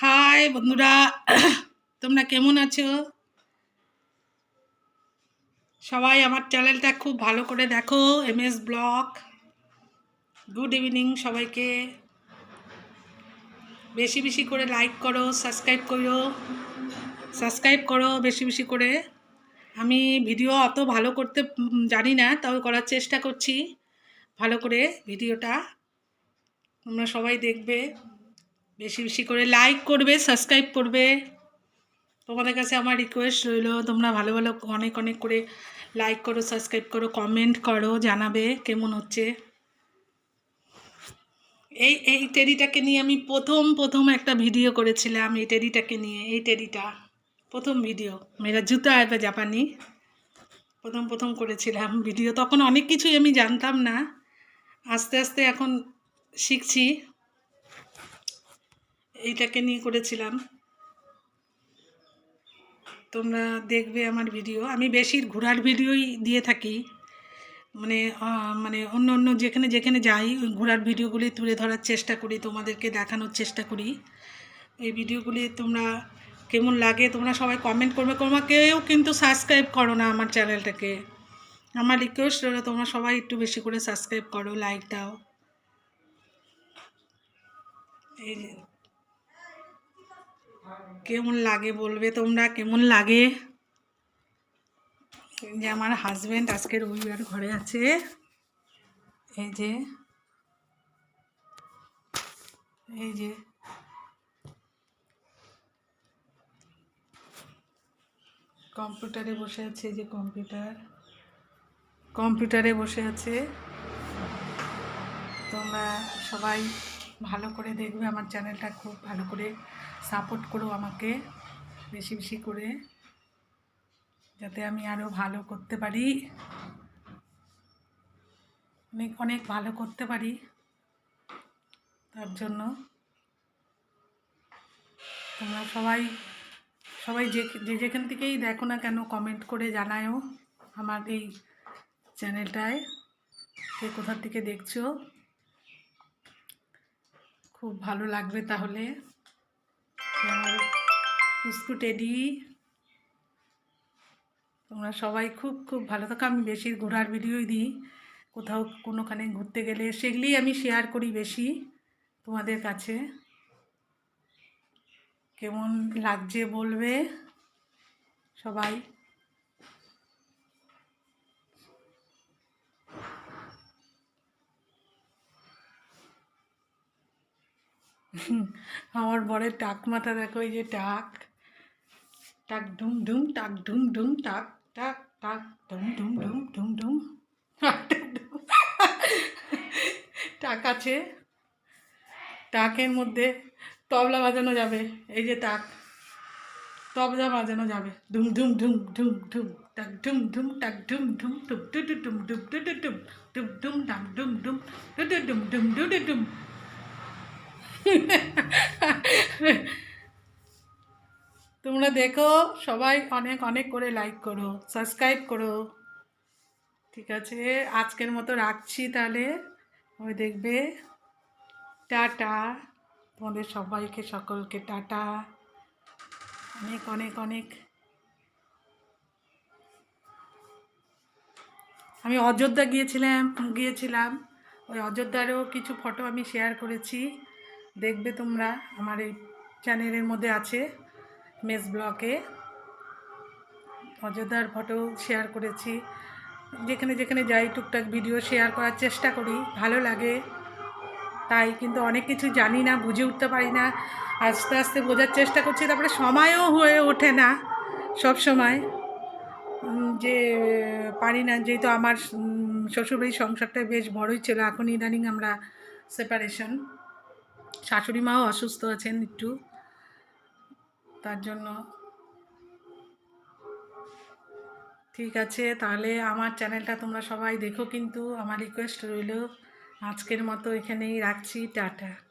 High বন্ধুরা, তোমরা কেমন আছো? সবাই আমার চ্যানেলটা খুব ভালো করে দেখো M S blog. Good evening সবাইকে। বেশি বেশি করে লাইক করো, সাবস্ক্রাইব করো সাবস্ক্রাইব করো বেশি বেশি করে। আমি ভিডিও অত ভালো করতে জানি না, তাও করার চেষ্টা করছি ভালো করে ভিডিওটা। তোমরা সবাই দেখবে। বেশি বেশি করে লাইক করবে সাবস্ক্রাইব করবে। তোমাদের কাছে আমার রিকোয়েস্ট রইল, তোমরা ভালো ভালো অনেক অনেক করে লাইক করো সাবস্ক্রাইব করো কমেন্ট করো, জানাবে কেমন হচ্ছে। এই এই টেডিটাকে নিয়ে আমি প্রথম প্রথম একটা ভিডিও করেছিলাম, এই টেডিটাকে নিয়ে, এই টেডিটা প্রথম ভিডিও মেরা জুতা আয়বা জাপানি। প্রথম প্রথম করেছিলাম ভিডিও তখন অনেক কিছুই আমি জানতাম না। আস্তে আস্তে এখন শিখছি। এইটাকে নিয়ে করেছিলাম। তোমরা দেখবে আমার ভিডিও। আমি বেশি ঘোরার ভিডিওই দিয়ে থাকি। মানে মানে অন্য অন্য যেখানে যেখানে যাই, ওই ঘোরার ভিডিওগুলি তুলে ধরার চেষ্টা করি, তোমাদেরকে দেখানোর চেষ্টা করি। এই ভিডিওগুলি তোমরা কেমন লাগে, তোমরা সবাই কমেন্ট করবে। তোমরা কেউ কিন্তু সাবস্ক্রাইব করো না আমার চ্যানেলটাকে। আমার রিকোয়েস্ট রইল, তোমরা সবাই একটু বেশি করে সাবস্ক্রাইব করো লাইক দাও। এই কেমন লাগে বলবে তোমরা? কেমন লাগে? যে আমার হাজব্যান্ড আজকে রবিবার ঘরে আছে। এই যে এই যে। কম্পিউটারে বসে আছে যে কম্পিউটার। কম্পিউটারে বসে আছে। তোমরা সবাই ভালো করে দেখবে, আমার চ্যানেলটা খুব ভালো করে সাপোর্ট করো আমাকে, বেশি বেশি করে, যাতে আমি আরও ভালো করতে পারি। অনেক অনেক ভালো করতে পারি, তার জন্য। তোমরা সবাই সবাই যে যে যেখান থেকেই দেখো না কেন কমেন্ট করে জানায়ও আমার এই চ্যানেলটায়, কে কোথার থেকে দেখছ। খুব ভালো লাগবে তাহলে। আমার পুষ্কু টেডি, তোমরা সবাই খুব খুব ভালো থাকো। আমি বেশি ঘোরার ভিডিওই দিই। কোথাও কোনোখানে ঘুরতে গেলে সেগুলি আমি শেয়ার করি বেশি তোমাদের কাছে। কেমন লাগছে বলবে সবাই? আমার বরের টাক মাথা দেখো এই যে টাক টাক ডুম ডুম টাক ডুম ডুম টাক টাক টাক ডুম ডুম ডুম ডুম ডুম টাক আছে টাকের মধ্যে তবলা বাজানো যাবে এই যে টাক তবলা বাজানো যাবে ডুম ডুম ডুম ডুম ডুম টাক ডুম ডুম টাক ডুম ডুম ডুম ডু ডু ডুম ডুম ডু ডু ডুম ডুম ডুম ডাম ডুম ডুম ডু ডু ডুম ডুম ডু ডু ডুম তোমরা দেখো, সবাই অনেক অনেক করে লাইক করো সাবস্ক্রাইব করো। ঠিক আছে, আজকের মতো রাখছি তাহলে। ওই দেখবে। টাটা। তোমাদের সবাইকে, সকলকে টাটা। অনেক অনেক অনেক। আমি অযোধ্যা গিয়েছিলাম গিয়েছিলাম। ওই অযোধ্যারও কিছু ফটো আমি শেয়ার করেছি। দেখবে তোমরা আমার এই চ্যানেলের মধ্যে আছে মেস ব্লকে। অযোধ্যার ফটো শেয়ার করেছি। যেখানে যেখানে যাই, টুকটাক ভিডিও শেয়ার করার চেষ্টা করি। ভালো লাগে। তাই কিন্তু অনেক কিছু জানি না, বুঝে উঠতে পারি না। আস্তে আস্তে বোঝার চেষ্টা করছি, তারপরে সময়ও হয়ে ওঠে না সব সময়। যে, পারি না, যেহেতু আমার শ্বশুরবাড়ির সংসারটা বেশ বড়ই ছিল, এখন ইদানিং আমরা সেপারেশন শাশুড়ি মাও অসুস্থ আছেন একটু। তার জন্য ঠিক আছে, তাহলে আমার চ্যানেলটা তোমরা সবাই দেখো কিন্তু। আমার রিকোয়েস্ট রইল, আজকের মতো এখানেই রাখছি, টাটা।